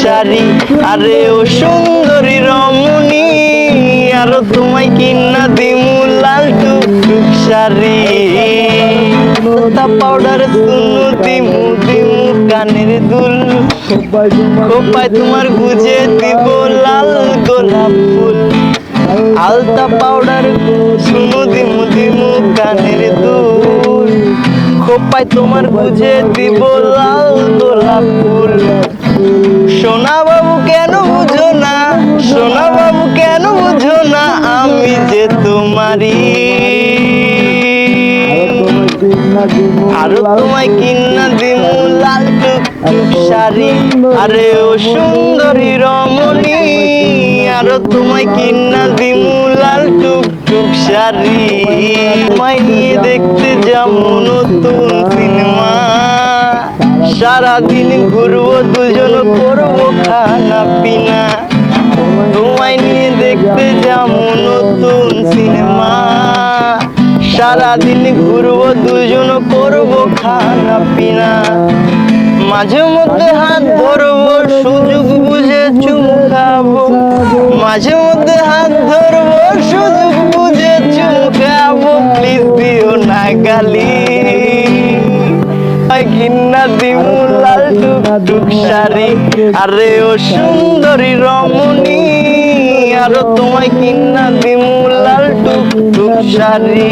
শাড়ি আরে ও সুন্দরী রমণী, আরও তোমায় কিনা দিমু লাল টুকটুক শাড়ি। পাউডার শুনু দিমু দিমু কানের দুল। খোপায় তোমার গুজে দিব লাল গোলাপ ফুল। আলতা পাউডার শুনু দিমু দিমু কানের দুল। খোপায় তোমার গুজে দিব লাল গোলাপ ফুল। সোনা বাবু কেন বুঝো না? সোনা বাবু কেন বুঝো না আমি যে তোমারই? আরও তোমায় কিন্না দিমু লাল শাড়ি, আরে ও সুন্দরী রমণী। আরও তোমায় কিন্না দিমু লাল টুকটুক শাড়ি। তোমায় নিয়ে দেখতে যাব নতুন সিনেমা। সারাদিন ঘুরবো দুজন খানা পিনা। তোমায় নিয়ে দেখতে যাব নতুন সিনেমা। সারাদিন ঘুরবো দুজন করব খানা পিনা। মাঝে মধ্যে হাত ধরবো সুযোগ বুঝে চুমকাবো মাঝে মধ্যে হাত ধরবো সুযোগ বুঝে চুমকাবো প্লিজ দিও না গালি। কিন্না দিমু লাল শাড়ি আরে ও সুন্দরী রমণী আরও তোমায় কিনা দিমু লাল টুকটুক শাড়ি